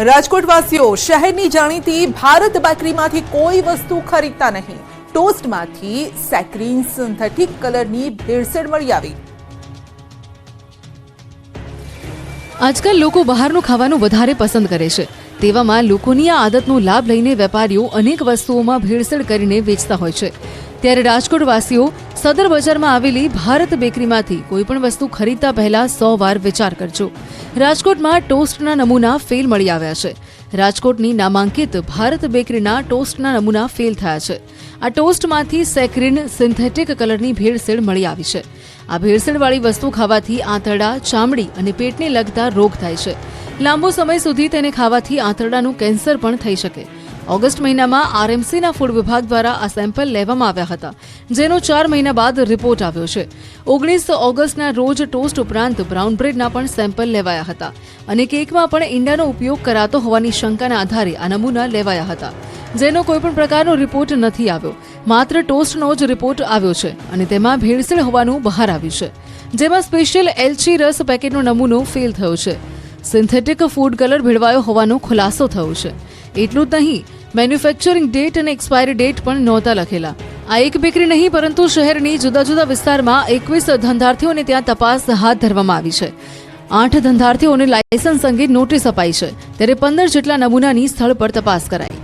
રાજકોટવાસીઓ શહેરની જાણીતી ભારત બેકરીમાંથી કોઈ વસ્તુ ખરીદતા નહીં. ટોસ્ટમાંથી સેક્રીન સિન્થેટિક કલરની ભેળસેળ મળી આવી. આજકાલ લોકો બહારનું ખાવાનું વધારે પસંદ કરે છે. તેવામાં લોકોની આ આદતનો લાભ લઈને વેપારીઓ અનેક વસ્તુઓમાં ભેળસેળ કરીને વેચતા હોય છે. ત્યારે રાજકોટવાસીઓ સદર બજારમાં આવેલી ભારત બેકરીમાંથી કોઈ પણ વસ્તુ ખરીદતા પહેલા સો વાર વિચાર કરજો. રાજકોટમાં ટોસ્ટના નમૂના ફેલ મળી આવ્યા છે. રાજકોટની નામાંકિત ભારત બેકરીના ટોસ્ટના નમૂના ફેલ થયા છે. આ ટોસ્ટમાંથી સેક્રીન સિન્થેટિક કલરની ભેળસેળ મળી આવી છે. આ ભેળસેળવાળી વસ્તુ ખાવાથી આંતરડા, ચામડી અને પેટને લગતા રોગ થાય છે. લાંબો સમય સુધી તેને ખાવાથી આંતરડાનું કેન્સર પણ થઈ શકે. ઓગસ્ટ મહિનામાં આરએમસીના ફૂડ વિભાગ દ્વારા આ સેમ્પલ લેવામાં આવ્યા હતા, જેનો ચાર મહિના બાદ રિપોર્ટ આવ્યો છે. ઓગણીસ ઓગસ્ટના રોજ ટોસ્ટ ઉપરાંત બ્રાઉન બ્રેડના પણ સેમ્પલ લેવાયા હતા અને કેકમાં પણ ઈંડાનો ઉપયોગ કરાતો હોવાની શંકાના આધારે આ નમૂના લેવાયા હતા. જેનો કોઈપણ પ્રકારનો રિપોર્ટ નથી આવ્યો. માત્ર ટોસ્ટનો જ રિપોર્ટ આવ્યો છે અને તેમાં ભેળસેળ હોવાનું બહાર આવ્યું છે. જેમાં સ્પેશિયલ એલચી રસ પેકેટનો નમૂનો ફેલ થયો છે. સિન્થેટિક ફૂડ કલર ભેળવાયો હોવાનો ખુલાસો થયો છે. એટલું જ નહીં મેન્યુફેક્ચરિંગ ડેટ અને એક્સપાયરી ડેટ પણ નહોતા લખેલા. આ એક બેકરી નહીં, પરંતુ શહેરની જુદા જુદા વિસ્તારમાં એકવીસ ધંધાર્થીઓને ત્યાં તપાસ હાથ ધરવામાં આવી છે. આઠ ધંધાર્થીઓને લાયસન્સ અંગે નોટિસ અપાઈ છે. ત્યારે પંદર જેટલા નમૂનાની સ્થળ પર તપાસ કરાઈ.